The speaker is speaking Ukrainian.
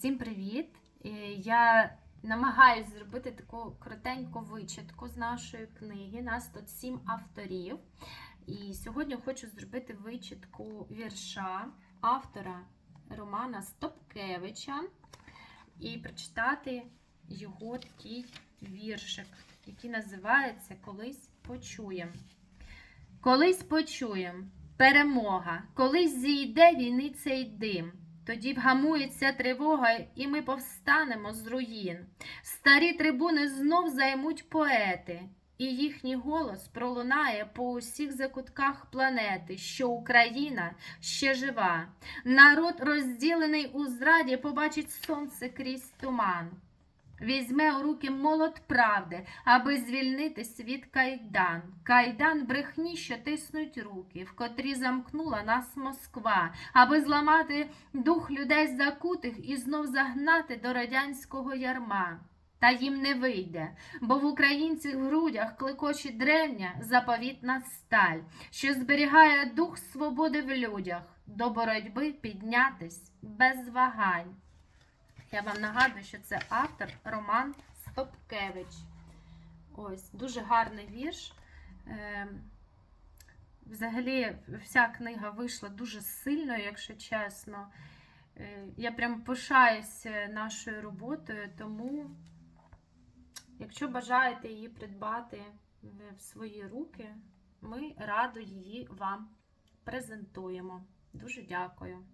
Всім привіт! Я намагаюся зробити таку коротеньку вичитку з нашої книги. Нас тут сім авторів. І сьогодні хочу зробити вичитку вірша автора Романа Стопкевича і прочитати його такий віршик, який називається Колись почуєм. Колись почуєм перемога, колись зійде війни цей дим. Тоді вгамується тривога, і ми повстанемо з руїн. Старі трибуни знов займуть поети, і їхній голос пролунає по усіх закутках планети, що Україна ще жива. Народ, розділений у зраді, побачить сонце крізь туман. Візьме у руки молот правди, аби звільнити світ кайдан. Кайдан брехні, що тиснуть руки, в котрі замкнула нас Москва, аби зламати дух людей закутих і знов загнати до радянського ярма. Та їм не вийде, бо в українців грудях клекоче древня заповітна сталь, що зберігає дух свободи в людях, до боротьби піднятись без вагань. Я вам нагадую, що це автор Роман Стопкевич. Ось, дуже гарний вірш. Е, Взагалі, вся книга вийшла дуже сильною, якщо чесно. Е, Я прям пишаюся нашою роботою, тому, якщо бажаєте її придбати в свої руки, ми радо її вам презентуємо. Дуже дякую.